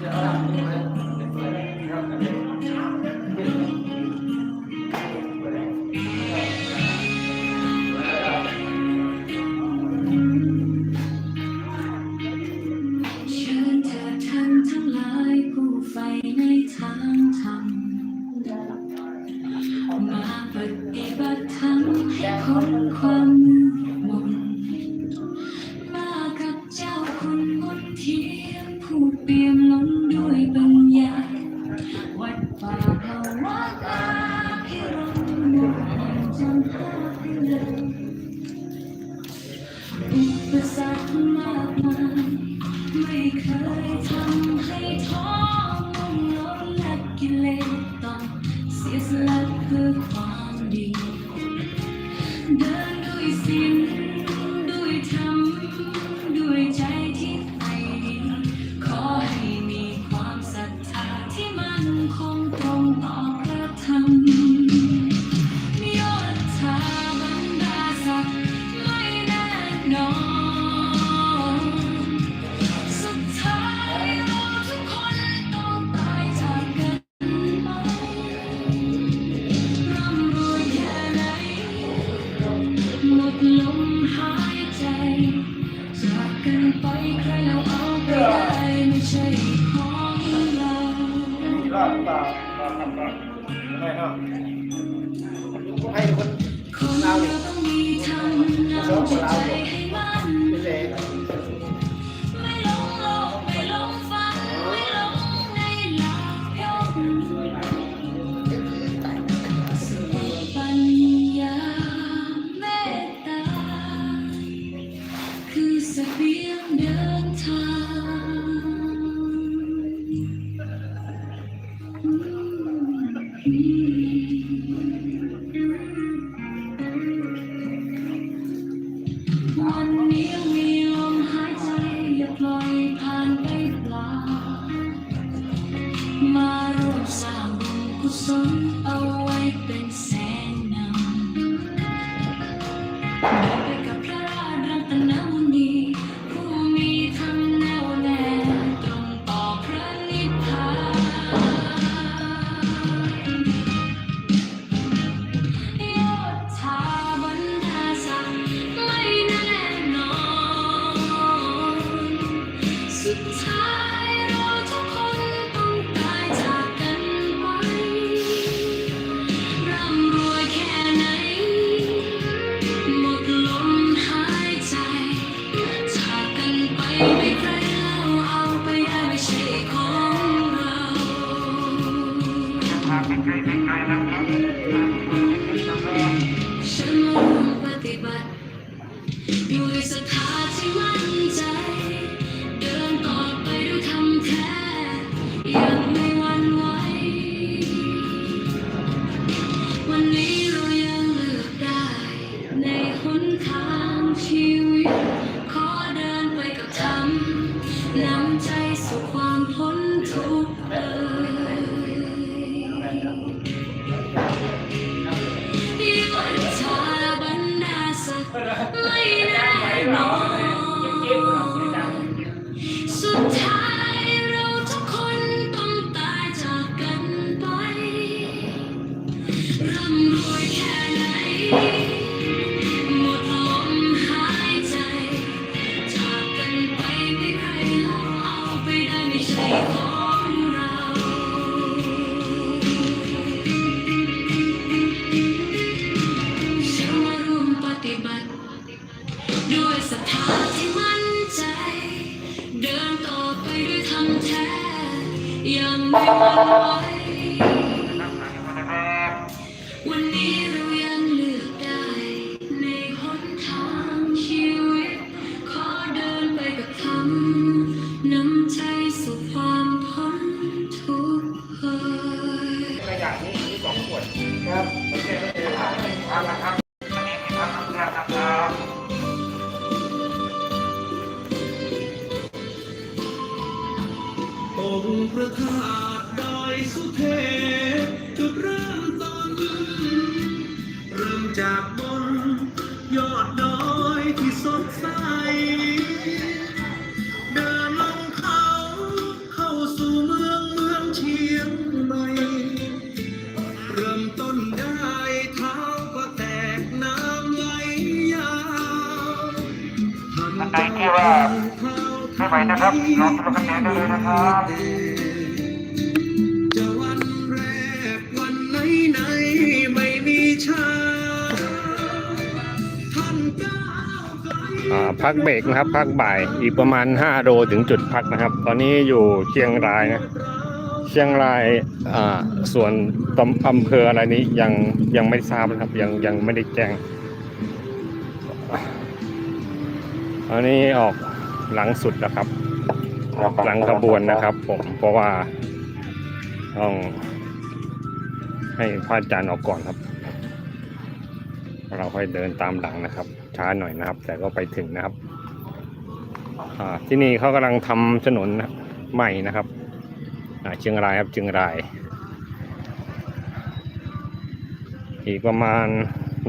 Yeah. ธอทำให้ท้อ รอดตาตาทำได้ไม่เนาะให้คนลาวเองเสริมคนลาวเ nơi này ใดที่ว่าไม่ไหวนะครับลองลงคะแนนได้เลยนะครับจะวันแรกวันไหนไหนๆไม่มีชาท่านก้าวไกลอ่าพักเบรกนะครับ พักบ่ายอีกประมาณ 5 โลถึงจุดพักนะครับ ตอนนี้อยู่เชียงรายนะเชียงรายอ่าส่วนตำอำเภออะไรนี้ยังยังไม่ทราบนะครับ ยังยังไม่ได้แจ้ง อันนี้ออกหลังสุดแล้วครับ หลังขบวนนะครับ ผมเพราะว่าต้องให้พระอาจารย์ออกก่อนครับ เราค่อยเดินตามหลังนะครับ ช้าหน่อยนะครับ แต่ก็ไปถึงนะครับอ่าที่นี่เขากำลังทำถนนใหม่นะครับอ่าเชียงรายครับเชียงราย อีกประมาณ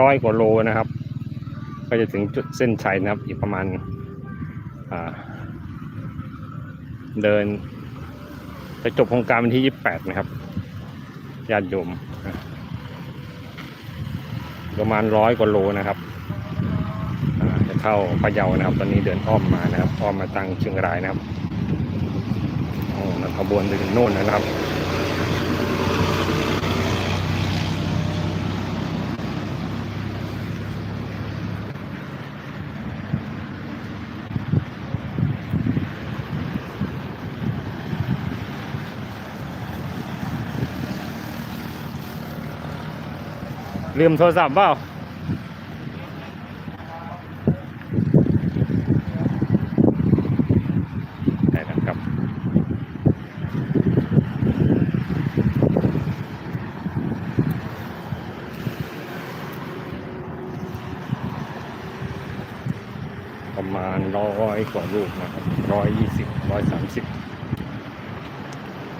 ร้อยกว่าโลนะครับ ก็จะถึงจุดเส้นชัยนะครับ อีกประมาณอ่า เดินจะจบโครงการวันที่ 28 นะครับญาติโยมประมาณร้อยกว่าโลนะครับจะเข้าพะเยานะครับ ตอนนี้เดินอ้อมมานะครับอ้อมมาตังเชียงรายนะครับโอ้ขบวนไปถึงโน่นนะครับ ลืมโทรศัพท์เปล่าได้แล้วครับ ประมาณร้อยกว่าลูกนะครับร้อยยี่สิบร้อยสามสิบ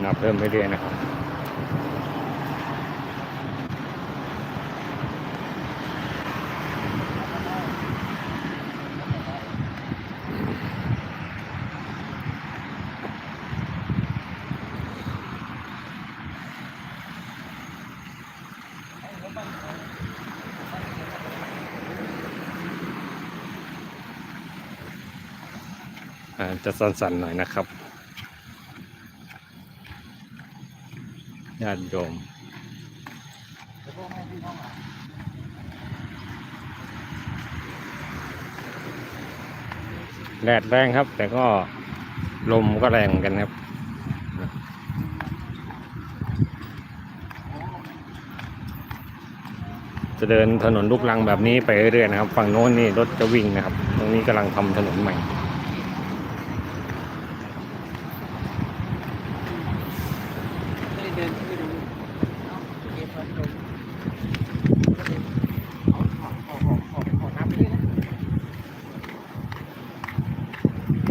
นับเพิ่มไปเรื่อยๆนะครับ อาจะสั่นๆหน่อยนะครับญาติโยมแดดแรงครับ แต่ก็ลมก็แรงกันครับ จะเดินถนนลูกรังแบบนี้ไปเรื่อยๆนะครับ ฝั่งโน้นนี่รถจะวิ่งนะครับ ตรงนี้กำลังทำถนนใหม่ได้เดินไม่รู้เอ้าเก็บไว้ลงเอาขอขอขอขอขอนับไปด้วยนะ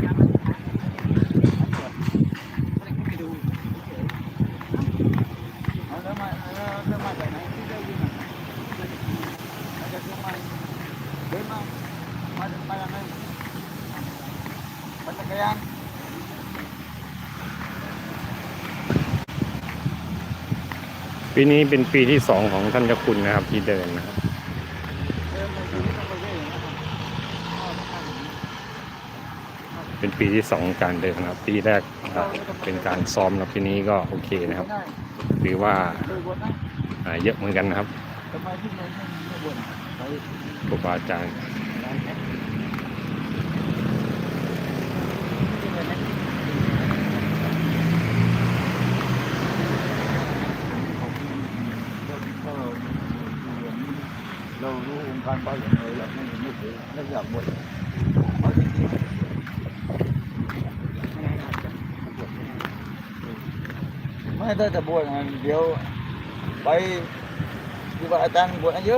นับมันช้าไม่ได้ดูเฉยเอาแล้วมาเอาแล้วมาจากไหนที่ได้ยินอะมาจากเชียงใหม่เดินมามาจากมาจากไหนมาจากกระยาน ปีนี้เป็นปีที่สองของท่านเจ้าคุณนะครับ ที่เดินนะครับเป็นปีที่สองการเดินนะครับ ปีแรกครับเป็นการซ้อมแล้วปีนี้ก็โอเคนะครับได้ถือว่าเยอะเหมือนกันนะครับครูบาอาจารย์ ร้านแอปไม่เป็นไรนะ รู้องค์การบ้านอย่างไรอยากไม่ไม่เคยไม่อยากบวชเอาจริงๆไม่ถ้าจะบวชอะเดี๋ย วไปที่ว่าอาจารย์บวชอายุ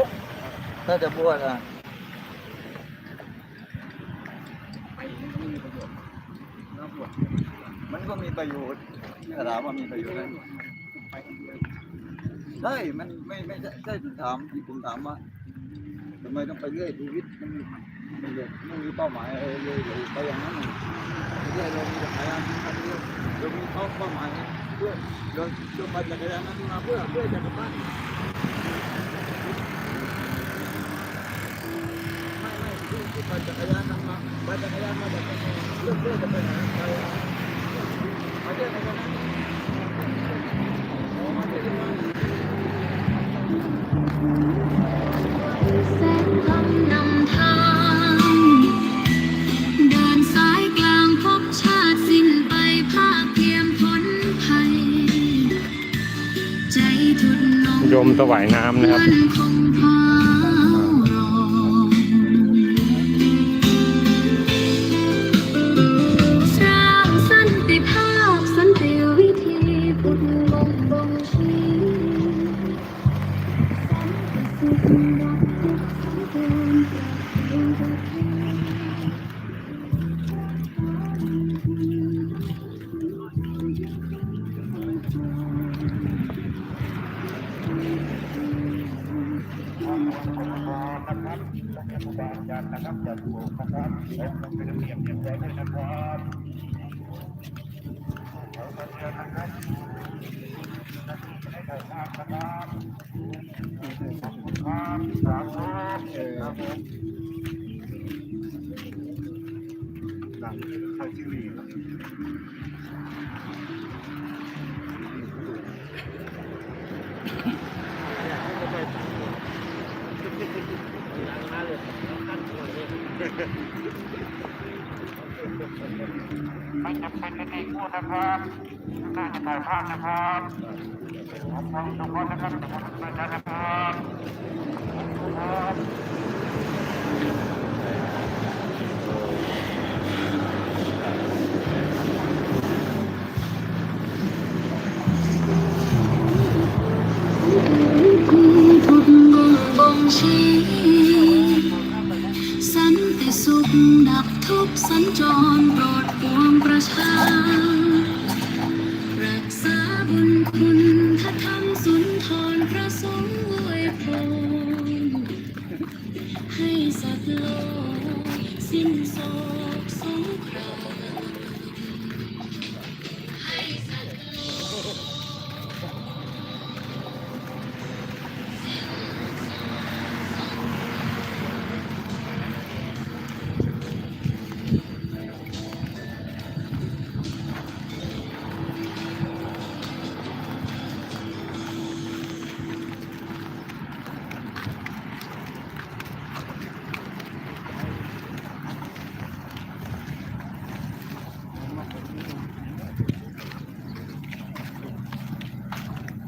ถ้าจะบวชอะมันก็มีประโยชน์ถ้าถามว่ามีประโยชน์ไหมใช่มันไม่ไม่ใช่ใช่ผมถามที่ผมถามว่า ทำไมต้องไปเรื่อยชีวิตมันมันเลยไม่มีเป้าหมายอะไรเลยเลยไปอย่างนั้นเลยเรื่อยเรามีจักรยานคันเดียวเรามีเป้าเป้าหมายเพื่อเราเราไปจักรยานนั้นมาเพื่อเพื่อจะกลับบ้านไม่ไม่ที่ที่ไปจักรยานนั้นมาไปจักรยานมาจากเพื่อเพื่อจะไปไหนไปไปเที่ยวในวันนั้น ถวายน้ำนะครับ นะครับ ไม่จำเป็นจะตีพูดนะครับน่าจะถ่ายภาพนะครับขอบคุณทุกคนนะครับขอบคุณอาจารย์นะครับครับทุกงงบ่งชี้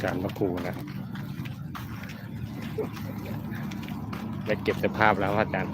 าจารพระครูนะได้เก็บสภาพแล้วอาจารย์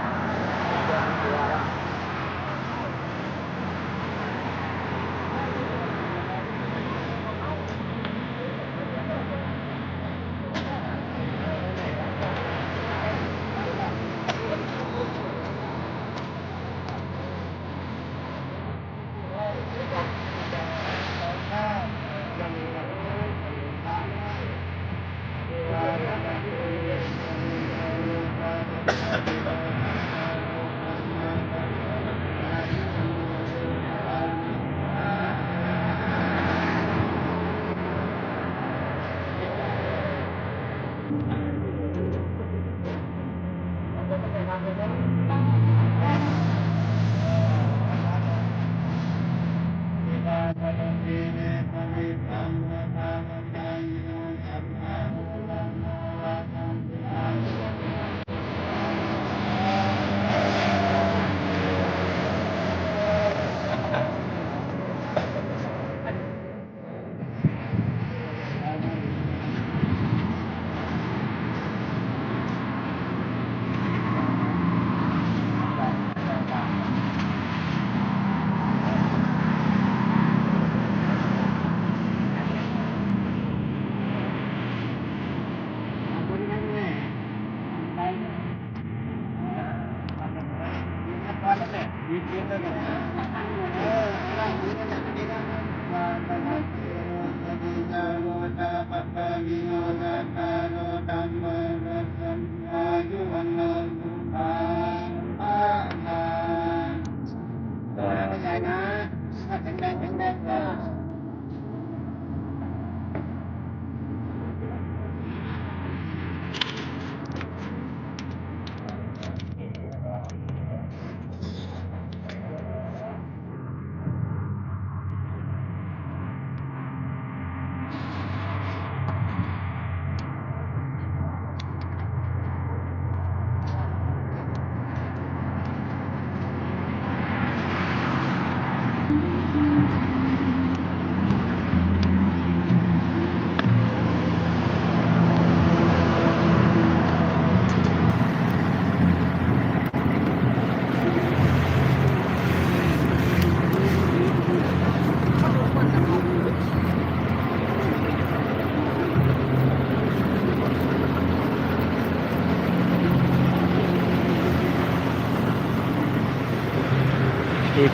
130 gramas.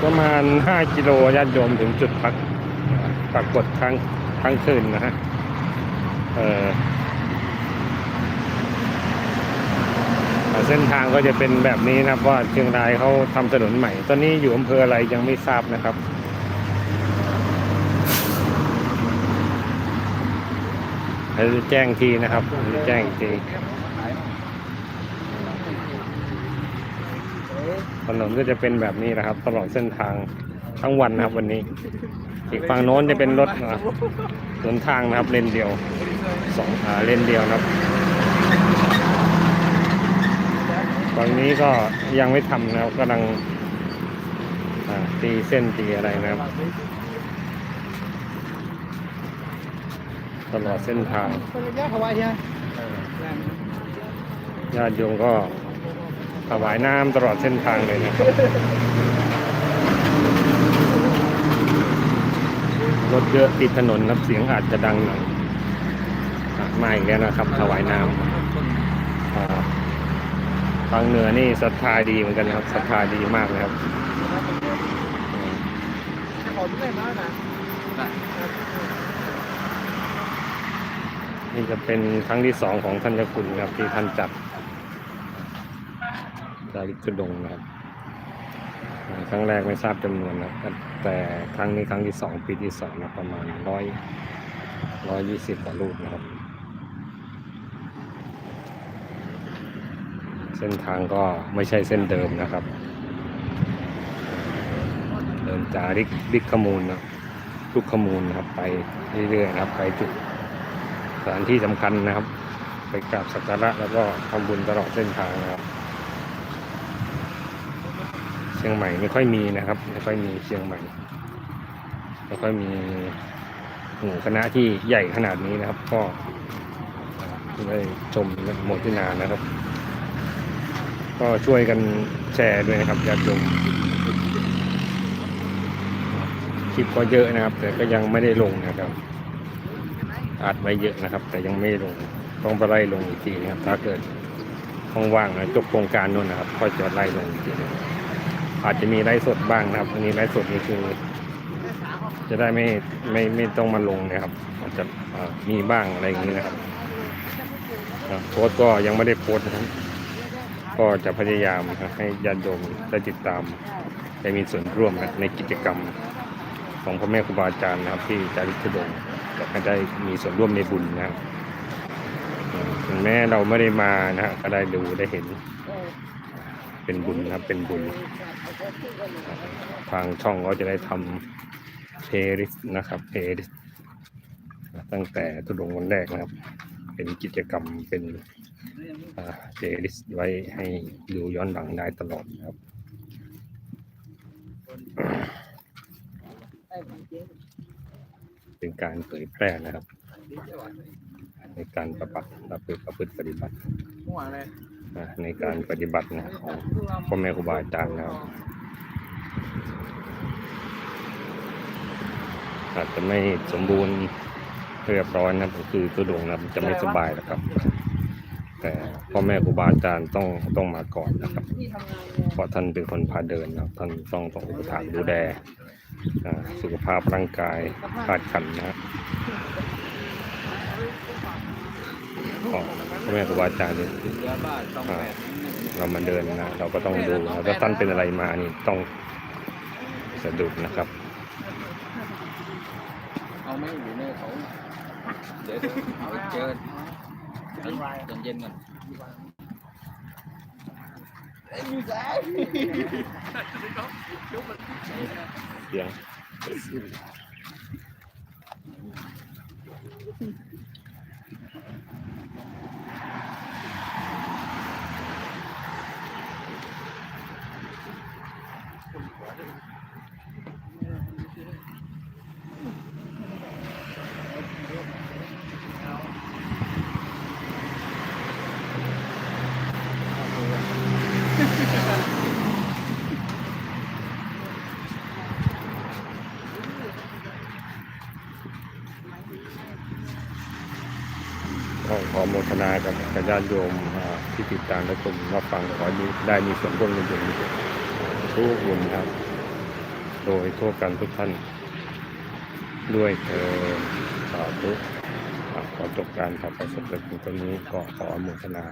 ประมาณ 5 กิโลญาติโยมถึงจุดพักปรากฏครั้งครั้งคืนนะฮะเออเส้นทางก็จะเป็นแบบนี้นะครับว่าเชียงรายเขาทำถนนใหม่ ตอนนี้อยู่อำเภออะไรยังไม่ทราบนะครับให้แจ้งทีนะครับให้แจ้งที ถนนก็จะเป็นแบบนี้นะครับ ตลอดเส้นทางทั้งวันนะครับ วันนี้ อีกฝั่งโน้นจะเป็นรถนะสวนทางนะครับเลนเดียวสองอ่าเลนเดียวนะครับฝั่งนี้ก็ยังไม่ทำนะครับกำลังอ่าตีเส้นตีอะไรนะครับ ตลอดเส้นทางญาติโยมก็ ถวายน้ำตลอดเส้นทางเลยนะครับ รถเยอะติดถนนครับเสียงอาจจะดังหน่อยอะมาอีกแล้วนะครับ ถวายน้ำทางเหนือนี่ศรัทธาดีเหมือนกันนะครับศรัทธาดีมากเลยครับนี่จะเป็นครั้งที่สองของท่านเจ้าคุณครับที่ท่านจัดาริกทุดงนะครับครั้งแรกไม่ทราบจำนวนนะครับแต่ครั้งนี้ครั้งที่สองปีที่สองนะประมาณร้อยร้อยยี่สิบกว่ารูปนะครับ เส้นทางก็ไม่ใช่เส้นเดิมนะครับ เดินจาริกดิกขมูลนะทุกขมูลนะครับไปเรื่อยๆนะครับไปจุดสถานที่สำคัญนะครับ ไปกราบสักการะแล้วก็ทำบุญตลอดเส้นทางนะครับ ชียงใหม่ไม่ค่อยมีนะครับ ไม่ค่อยมีเชียงใหม่ไม่ค่อยมีหมู่คณะที่ใหญ่ขนาดนี้นะครับ ก็ได้ชมโมทินานะครับ ก็ช่วยกันแชร์ด้วยนะครับญาติโยมคลิปก็เยอะนะครับ แต่ก็ยังไม่ได้ลงนะครับอัดไว้เยอะนะครับ แต่ยังไม่ลงต้องไปไล่ลงอีกทีนะครับ ถ้าเกิดว่างๆนะจบโครงการนู่นนะครับก็จะไล่ลงอีกทีนะครับ อาจจะมีไลฟ์สดบ้างนะครับ อันนี้ไลฟ์สดนี่คือ จะได้ไม่ไม่ไม่ต้องมาลงนะครับ อาจจะมีบ้างอะไรอย่างนี้นะครับโพสก็ยังไม่ได้โพสนะครับ ก็จะพยายามครับให้ญาติโยมได้ติดตามได้มีส่วนร่วมนะในกิจกรรมของพ่อแม่ครูบาอาจารย์นะครับ ที่จาริกทุดงค์อยากให้ได้มีส่วนร่วมในบุญนะครับแม้เราไม่ได้มานะฮะก็ได้ดูได้เห็น เป็นบุญนะครับเป็นบุญ ทางช่องก็จะได้ทำเพลย์ลิสต์นะครับเพลย์ลิสต์ตั้งแต่ทุดงวันแรกนะครับ เป็นกิจกรรมเป็นเพลย์ลิสต์ไว้ให้ดูย้อนหลังได้ตลอดนะครับเป็นการเผยแพร่นะครับ ในการประบัติประพฤติประพฤติปฏิบัติ อ่าในการปฏิบัตินะของพ่อแม่ครูบาอาจารย์นะครับอาจจะไม่สมบูรณ์เรียบร้อยนะก็คือตัวดวงนะจะไม่สบายนะครับ แต่พ่อแม่ครูบาอาจารย์ต้องต้องมาก่อนนะครับ เพราะท่านเป็นคนพาเดินนะท่านต้องต้องอุปถัมภ์ดูแลสุขภาพร่างกายขาดขันนะฮะ ของพ่อแม่ครูบาอาจารย์เนี่ยเหลือบ้านต้องแปดเรามาเดินนะเราก็ต้องดูนะถ้าท่านเป็นอะไรมานี่ต้องสะดุดนะครับเอาไม่อยู่ในเขาเดี๋ยวเอาไปเจอตอนเย็นกันเสียง ขอขอโมทนากับกับญาติโยมที่ติดตามและชมรับฟังขอได้มีส่วนร่วมในบุญทุกบุญครับ โดยทั่วกันทุกท่าน ด้วยเธอสาธุอ่าขอจบการถ่ายทอดสดในตรงนี้ก็ขออนุโมทนา